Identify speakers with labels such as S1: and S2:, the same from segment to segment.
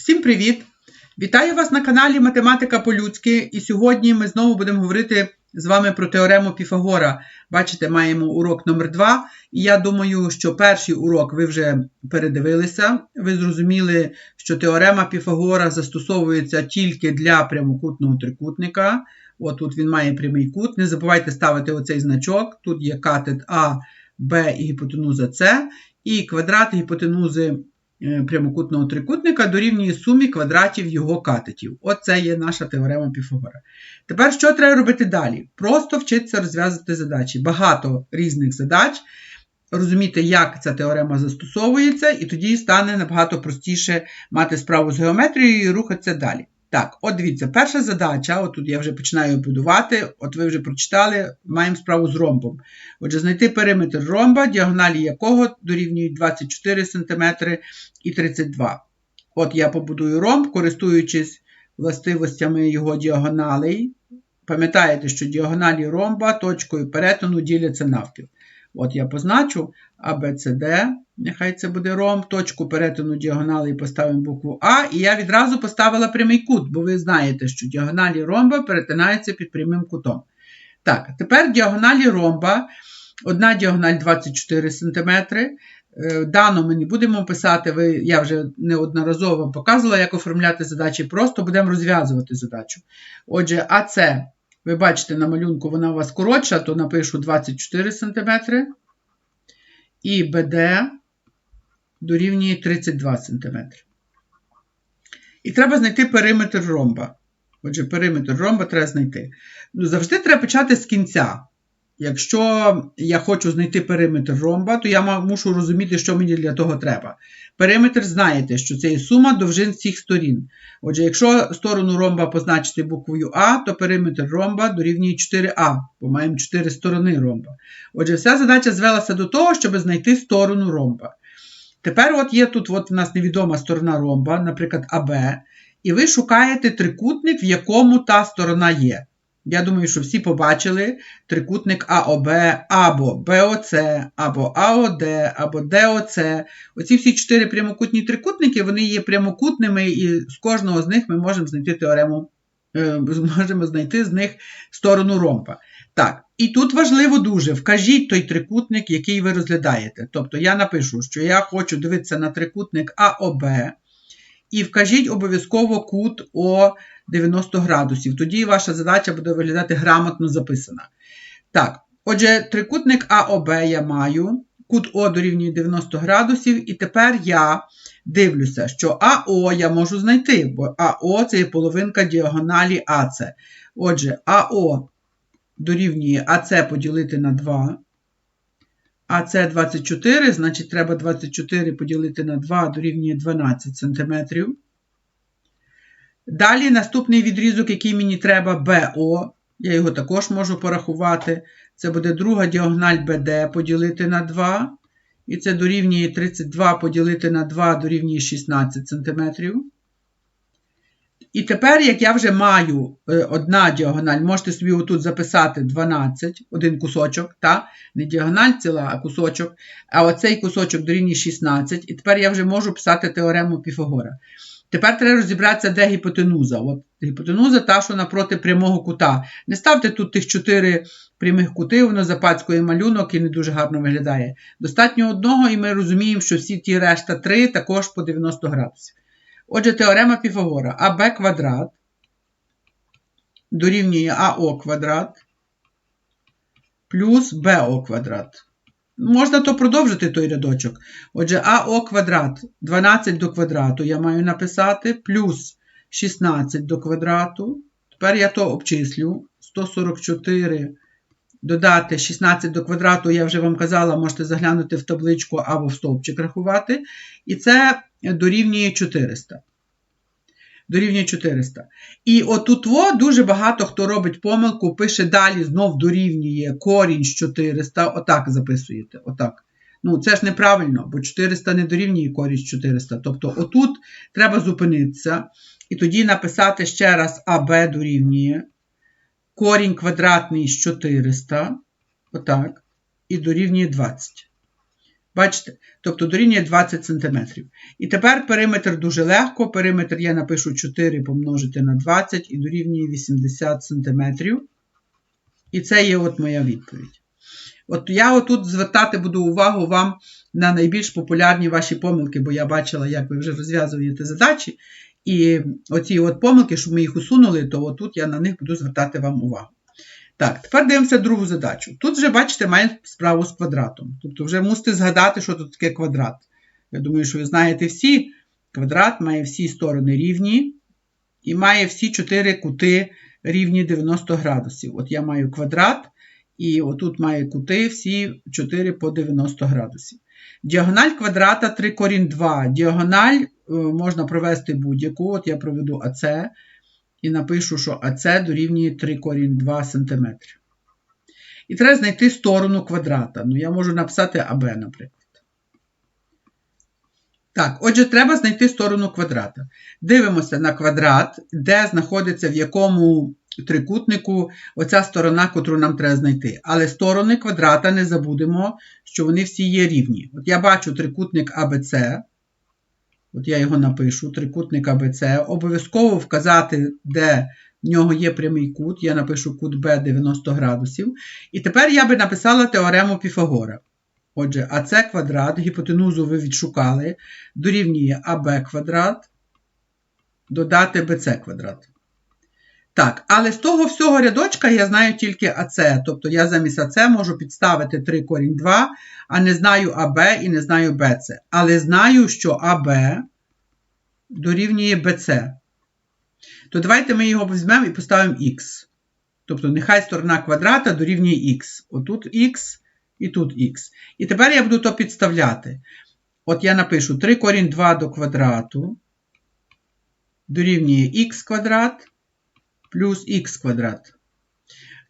S1: Всім привіт! Вітаю вас на каналі Математика по-людськи. І сьогодні ми знову будемо говорити з вами про теорему Піфагора. Бачите, маємо урок номер 2 І я думаю, що перший урок ви вже передивилися. Ви зрозуміли, що теорема Піфагора застосовується тільки для прямокутного трикутника. От тут він має прямий кут. Не забувайте ставити оцей значок. Тут є катет А, Б і гіпотенуза С, і квадрат гіпотенузи прямокутного трикутника дорівнює сумі квадратів його катетів. Оце є наша теорема Піфагора. Тепер що треба робити далі? Просто вчитися розв'язати задачі. Багато різних задач. Розуміти, як ця теорема застосовується, і тоді стане набагато простіше мати справу з геометрією і рухатися далі. Так, от дивіться, перша задача, от тут я вже починаю будувати, от ви вже прочитали, маємо справу з ромбом. Отже, знайти периметр ромба, діагоналі якого дорівнюють 24 см і 32 От я побудую ромб, користуючись властивостями його діагоналей. Пам'ятаєте, що діагоналі ромба точкою перетину діляться навпіл. От я позначу ABCD, нехай це буде ром, точку перетину діагонали поставимо букву А, і я відразу поставила прямий кут, бо ви знаєте, що діагоналі ромба перетинаються під прямим кутом. Так, тепер діагоналі ромба. Одна діагональ 24 см. Дану ми не будемо писати, ви, я вже неодноразово вам показувала, як оформляти задачі, просто будемо розв'язувати задачу. Отже, АЦ ви бачите, на малюнку вона у вас коротша, то напишу 24 см. І БД дорівнює 32 см. І треба знайти периметр ромба. Отже, периметр ромба треба знайти. Ну, Завжди треба почати з кінця. Якщо я хочу знайти периметр ромба, то я мушу розуміти, що мені для того треба. Периметр знаєте, що це є сума довжин всіх сторін. Отже, якщо сторону ромба позначити буквою А, то периметр ромба дорівнює 4А, бо маємо 4 сторони ромба. Отже, вся задача звелася до того, щоб знайти сторону ромба. Тепер от є тут от у нас невідома сторона ромба, наприклад, АБ, і ви шукаєте трикутник, в якому та сторона є. Я думаю, що всі побачили трикутник АОБ або БОЦ, або АОД, або ДОЦ. Оці всі чотири прямокутні трикутники вони є прямокутними, і з кожного з них ми можемо знайти теорему, е, можемо знайти з них сторону ромба. Так, і тут важливо дуже, вкажіть той трикутник, який ви розглядаєте. Тобто я напишу, що я хочу дивитися на трикутник АОБ, і вкажіть обов'язково кут О. 90 градусів. Тоді ваша задача буде виглядати грамотно записана. Так, отже, трикутник АОБ я маю. Кут О дорівнює 90 градусів, і тепер я дивлюся, що АО я можу знайти, бо АО це є половинка діагоналі АЦ. Отже, АО дорівнює АЦ поділити на 2. АЦ 24, значить, треба 24 поділити на 2 дорівнює 12 см. Далі наступний відрізок, який мені треба, БО. Я його також можу порахувати. Це буде друга діагональ БД поділити на 2. І це дорівнює 32 поділити на 2 дорівнює 16 см. І тепер, як я вже маю е, одна діагональ, можете собі отут записати 12, один кусочок, та? не діагональ ціла, а кусочок. А оцей кусочок дорівнює 16. І тепер я вже можу писати теорему Піфагора. Тепер треба розібратися, де гіпотенуза. От Гіпотенуза та, що напроти прямого кута. Не ставте тут тих чотири прямих кути, воно запацькує малюнок і не дуже гарно виглядає. Достатньо одного, і ми розуміємо, що всі ті решта три також по 90 градусів. Отже, теорема Піфагора АБ квадрат дорівнює АО квадрат плюс БО квадрат. Можна то продовжити той рядочок. Отже, АО квадрат 12 до квадрату я маю написати, плюс 16 до квадрату. Тепер я то обчислю. 144 додати 16 до квадрату, я вже вам казала, можете заглянути в табличку або в стовпчик рахувати. І це дорівнює 400 дорівнює 400. І отут дуже багато хто робить помилку, пише далі, знов дорівнює корінь з 400. Отак записуєте. Отак. Ну, це ж неправильно, бо 400 не дорівнює корінь з 400. Тобто, отут треба зупинитися. І тоді написати ще раз АБ дорівнює. Корінь квадратний з 400. Отак. І дорівнює 20. Бачите? Тобто дорівнює 20 см. І тепер периметр дуже легко. Периметр я напишу 4 помножити на 20 і дорівнює 80 см. І це є от моя відповідь. От я отут звертати буду увагу вам на найбільш популярні ваші помилки, бо я бачила, як ви вже розв'язуєте задачі. І оці от помилки, щоб ми їх усунули, то отут я на них буду звертати вам увагу. Так, тепер дивимося другу задачу. Тут вже, бачите, має справу з квадратом. Тобто вже мусите згадати, що тут таке квадрат. Я думаю, що ви знаєте всі. Квадрат має всі сторони рівні і має всі чотири кути рівні 90 градусів. От я маю квадрат, і отут має кути всі 4 по 90 градусів. Діагональ квадрата 3 корінь 2. Діагональ е, можна провести будь-яку. От я проведу АЦ і напишу, що АЦ дорівнює 3 корінь 2 см. І треба знайти сторону квадрата. Ну, я можу написати АБ, наприклад. Так, отже, треба знайти сторону квадрата. Дивимося на квадрат, де знаходиться в якому трикутнику оця сторона, котру нам треба знайти. Але сторони квадрата не забудемо, що вони всі є рівні. От я бачу трикутник АБЦ. От я його напишу, трикутник АБЦ. Обов'язково вказати, де в нього є прямий кут. Я напишу кут Б 90 градусів. І тепер я би написала теорему Піфагора. Отже, АЦ квадрат, гіпотенузу ви відшукали, дорівнює АБ квадрат, додати БЦ квадрат. Так, але з того всього рядочка я знаю тільки АЦ. Тобто я замість АЦ можу підставити 3 корінь 2, а не знаю АБ і не знаю БЦ. Але знаю, що АБ дорівнює БЦ. То давайте ми його візьмемо і поставимо Х. Тобто, нехай сторона квадрата дорівнює Х. Отут Х і тут Х. І тепер я буду то підставляти. От я напишу 3 корінь 2 до квадрату дорівнює х квадрат плюс х квадрат.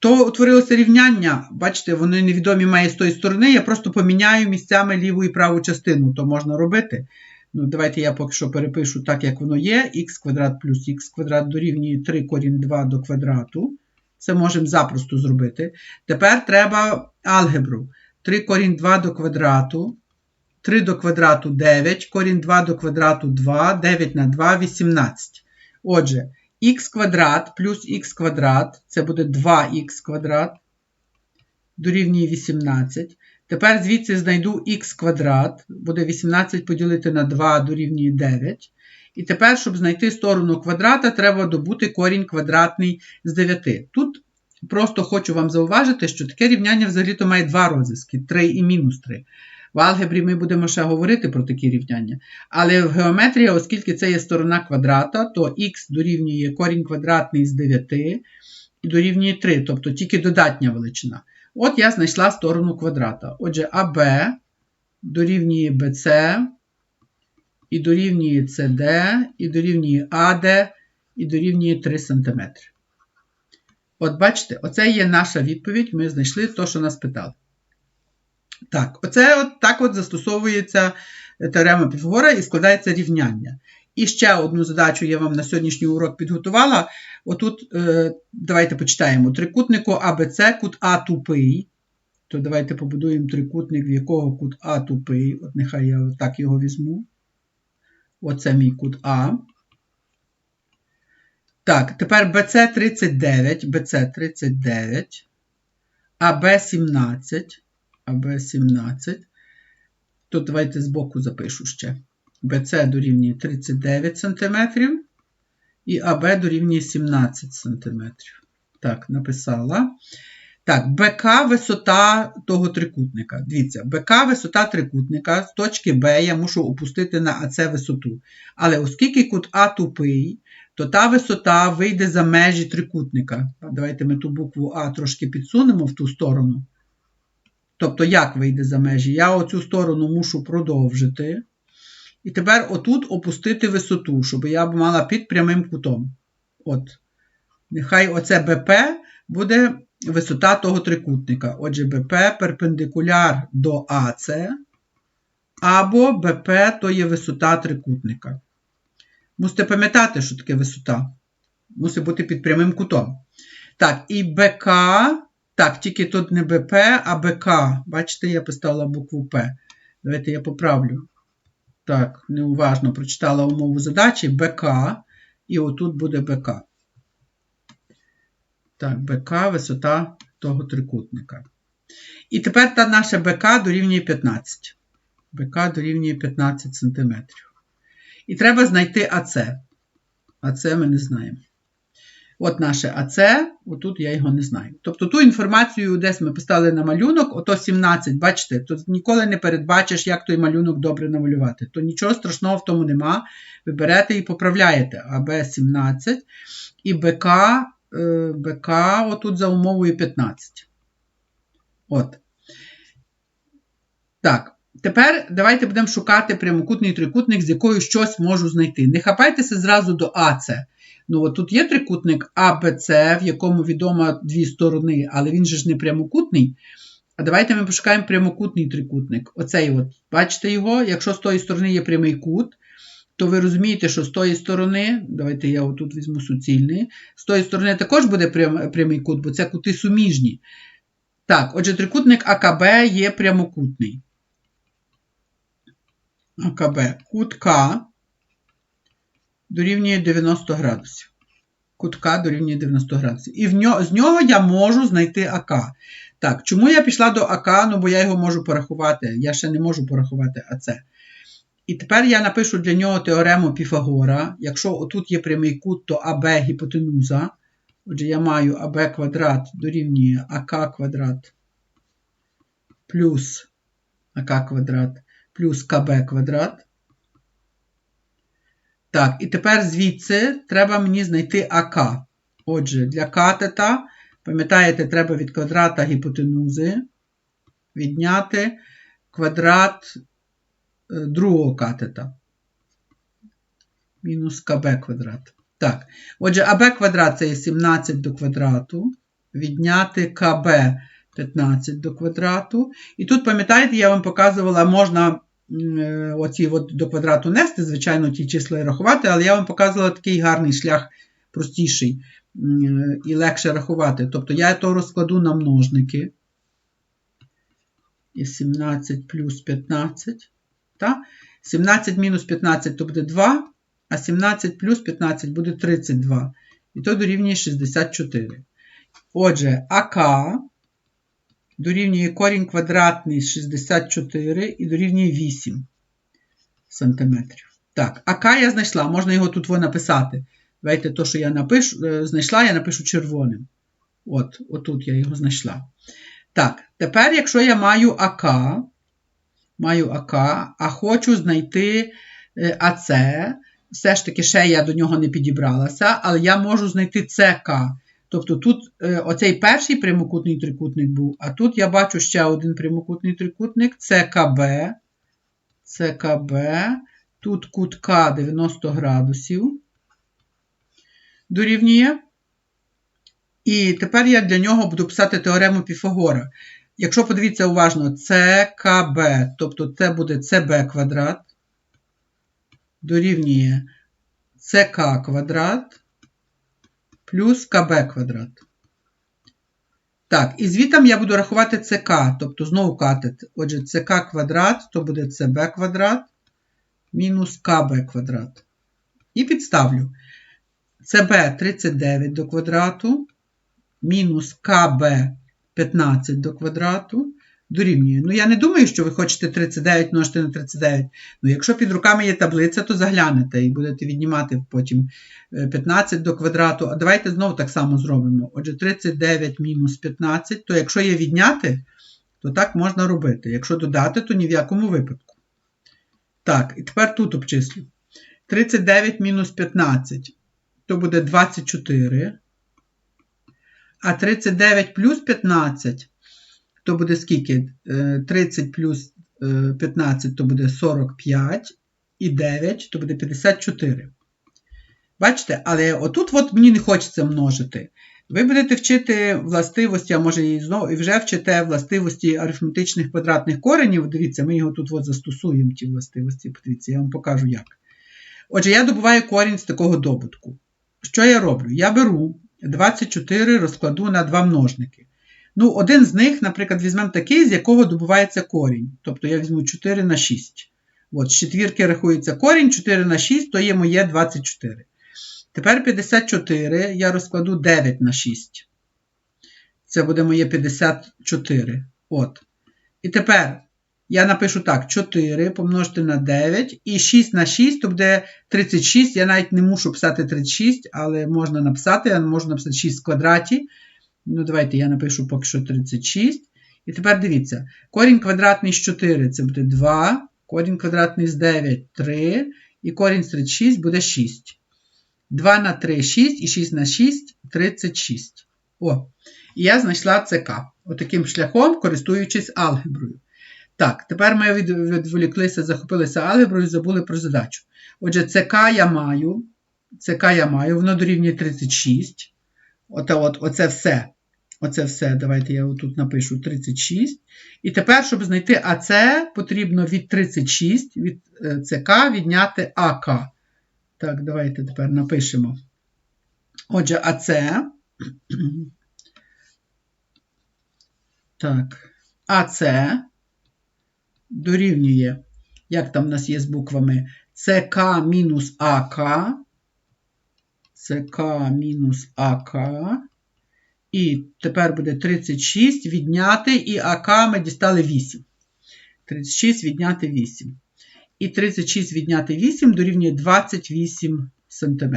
S1: То утворилося рівняння, бачите, вони невідомі має з тої сторони. Я просто поміняю місцями ліву і праву частину, то можна робити. Ну, Давайте я поки що перепишу так, як воно є. х квадрат плюс х квадрат дорівнює 3 корінь 2 до квадрату. Це можемо запросто зробити. Тепер треба алгебру. 3 корінь 2 до квадрату. 3 до квадрату 9, корінь 2 до квадрату 2, 9 на 2 18. Отже, х квадрат плюс х квадрат, це буде 2х квадрат, дорівнює 18. Тепер звідси знайду х квадрат, буде 18 поділити на 2 дорівнює 9. І тепер, щоб знайти сторону квадрата, треба добути корінь квадратний з 9. Тут просто хочу вам зауважити, що таке рівняння взагалі-то має два розв'язки 3 і мінус 3. В алгебрі ми будемо ще говорити про такі рівняння. Але в геометрії, оскільки це є сторона квадрата, то х дорівнює корінь квадратний з 9 і дорівнює 3, тобто тільки додатня величина. От я знайшла сторону квадрата. Отже, АБ дорівнює BC, і дорівнює CD, і дорівнює AD, і дорівнює 3 см. От бачите, оце є наша відповідь. Ми знайшли те, що нас питали. Так, оце от так от застосовується теорема Піфагора і складається рівняння. І ще одну задачу я вам на сьогоднішній урок підготувала. Отут, е, давайте почитаємо: трикутнику АБЦ кут А тупий. То давайте побудуємо трикутник, в якого кут А тупий. От нехай я так його візьму. Оце мій кут А. Так, тепер BC 39, BC 39, АБ 17. АБ 17. Тут давайте збоку запишу ще. БЦ дорівнює 39 см. І АБ дорівнює 17 см. Так, написала. Так, БК висота того трикутника. Дивіться, БК висота трикутника з точки Б я мушу опустити на АЦ висоту. Але оскільки кут А тупий, то та висота вийде за межі трикутника. Давайте ми ту букву А трошки підсунемо в ту сторону. Тобто, як вийде за межі? Я оцю сторону мушу продовжити. І тепер отут опустити висоту, щоб я б мала під прямим кутом. От. Нехай оце БП буде висота того трикутника. Отже, БП перпендикуляр до АЦ, або БП то є висота трикутника. Мусите пам'ятати, що таке висота. Мусить бути під прямим кутом. Так, і БК. Так, тільки тут не БП, а БК. Бачите, я поставила букву П. Давайте я поправлю. Так, неуважно прочитала умову задачі БК, і отут буде БК. Так, БК висота того трикутника. І тепер та наша БК дорівнює 15. БК дорівнює 15 см. І треба знайти АЦ. АЦ ми не знаємо. От наше АЦ, отут я його не знаю. Тобто ту інформацію десь ми поставили на малюнок, ото 17, бачите, тут ніколи не передбачиш, як той малюнок добре намалювати. То нічого страшного в тому нема. Ви берете і поправляєте АБ 17 і БК, е, БК отут за умовою 15. От. Так. Тепер давайте будемо шукати прямокутний трикутник, з якою щось можу знайти. Не хапайтеся зразу до АЦ. Ну, от тут є трикутник АБЦ, в якому відомо дві сторони, але він же ж не прямокутний. А давайте ми пошукаємо прямокутний трикутник. Оцей от, бачите його? Якщо з тої сторони є прямий кут, то ви розумієте, що з тої сторони, давайте я отут візьму суцільний, з тої сторони також буде прям, прямий кут, бо це кути суміжні. Так, отже, трикутник АКБ є прямокутний. АКБ. Кут К дорівнює 90 градусів. Кут К дорівнює 90 градусів. І в нього, з нього я можу знайти АК. Так, чому я пішла до АК? Ну, бо я його можу порахувати. Я ще не можу порахувати АЦ. І тепер я напишу для нього теорему Піфагора. Якщо отут є прямий кут, то АБ гіпотенуза. Отже, я маю АБ квадрат дорівнює АК квадрат плюс АК квадрат плюс КБ квадрат. Так, і тепер звідси треба мені знайти АК. Отже, для катета, пам'ятаєте, треба від квадрата гіпотенузи відняти квадрат е, другого катета. Мінус КБ квадрат. Так, отже, АБ квадрат це є 17 до квадрату. Відняти КБ 15 до квадрату. І тут, пам'ятаєте, я вам показувала, можна оці от до квадрату нести, звичайно, ті числа і рахувати, але я вам показувала такий гарний шлях, простіший і легше рахувати. Тобто я то розкладу на множники. І 17 плюс 15. Так? 17 мінус 15 то буде 2, а 17 плюс 15 буде 32. І то дорівнює 64. Отже, АК дорівнює корінь квадратний 64 і дорівнює 8 см. Так, АК я знайшла, можна його тут написати. Давайте то, що я напишу, е, знайшла, я напишу червоним. От, Отут я його знайшла. Так, тепер, якщо я маю АК, маю АК, а хочу знайти е, АЦ, все ж таки, ще я до нього не підібралася, але я можу знайти ЦК. Тобто тут е, оцей перший прямокутний трикутник був, а тут я бачу ще один прямокутний трикутник ЦКБ. ЦКБ. Тут кут К 90 градусів. Дорівнює. І тепер я для нього буду писати теорему Піфагора. Якщо подивіться уважно, ЦКБ, тобто це буде ЦБ квадрат, дорівнює ЦК квадрат плюс КБ квадрат. Так, і звітом я буду рахувати ЦК, тобто знову катет. Отже, ЦК квадрат, то буде ЦБ квадрат мінус КБ квадрат. І підставлю ЦБ 39 до квадрату, мінус КБ 15 до квадрату, дорівнює. Ну, я не думаю, що ви хочете 39 множити на 39. Ну, якщо під руками є таблиця, то заглянете і будете віднімати потім 15 е, до квадрату. А давайте знову так само зробимо. Отже, 39 мінус 15, то якщо є відняти, то так можна робити. Якщо додати, то ні в якому випадку. Так, і тепер тут обчислю. 39 мінус 15, то буде 24. А 39 плюс 15 то буде скільки? 30 е, плюс 15 е, то буде 45, і 9 то буде 54. Бачите, але отут от мені не хочеться множити. Ви будете вчити властивості, а може і знову, і вже вчите властивості арифметичних квадратних коренів. Дивіться, ми його тут от застосуємо, ті властивості. Подивіться, я вам покажу як. Отже, я добуваю корінь з такого добутку. Що я роблю? Я беру 24 розкладу на два множники. Ну, один з них, наприклад, візьмемо такий, з якого добувається корінь. Тобто я візьму 4 на 6. От, з четвірки рахується корінь, 4 на 6, то є моє 24. Тепер 54 я розкладу 9 на 6. Це буде моє 54. От. І тепер я напишу так: 4 помножити на 9 і 6 на 6, то буде 36. Я навіть не мушу писати 36, але можна написати, я можу написати 6 в квадраті. Ну, давайте я напишу поки що 36. І тепер дивіться, корінь квадратний з 4 це буде 2, корінь квадратний з 9 3, і корінь з 36 буде 6. 2 на 3 6 і 6 на 6 36. О, і я знайшла ЦК. Отаким шляхом, користуючись алгеброю. Так, тепер ми відволіклися, захопилися алгеброю і забули про задачу. Отже, ЦК я маю. ЦК я маю, воно дорівнює 36. Оце, от, оце все. Оце все. Давайте я тут напишу 36. І тепер, щоб знайти АЦ, потрібно від 36 від е, ЦК відняти АК. Так, давайте тепер напишемо. Отже, АЦ. Так, АЦ дорівнює, як там в нас є з буквами, ЦК мінус АК. ЦК мінус АК. І тепер буде 36 відняти, і АК ми дістали 8. 36 відняти 8. І 36 відняти 8 дорівнює 28 см.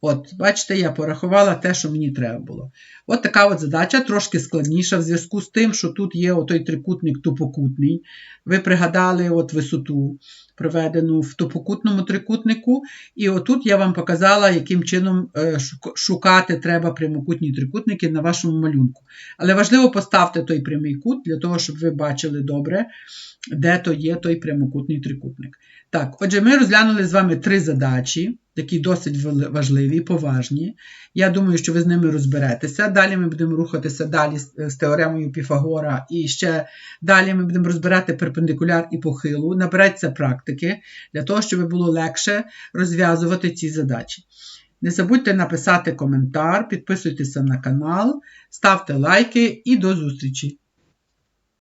S1: От, бачите, я порахувала те, що мені треба було. От така от задача, трошки складніша в зв'язку з тим, що тут є отой трикутник тупокутний. Ви пригадали от висоту, проведену в тупокутному трикутнику. І отут я вам показала, яким чином е, шукати треба прямокутні трикутники на вашому малюнку. Але важливо поставити той прямий кут, для того, щоб ви бачили добре, де то є той прямокутний трикутник. Так, отже, ми розглянули з вами три задачі такі досить важливі, поважні. Я думаю, що ви з ними розберетеся. Далі ми будемо рухатися далі з теоремою Піфагора, і ще далі ми будемо розбирати перпендикуляр і похилу. Набереться практики для того, щоб було легше розв'язувати ці задачі. Не забудьте написати коментар, підписуйтеся на канал, ставте лайки і до зустрічі!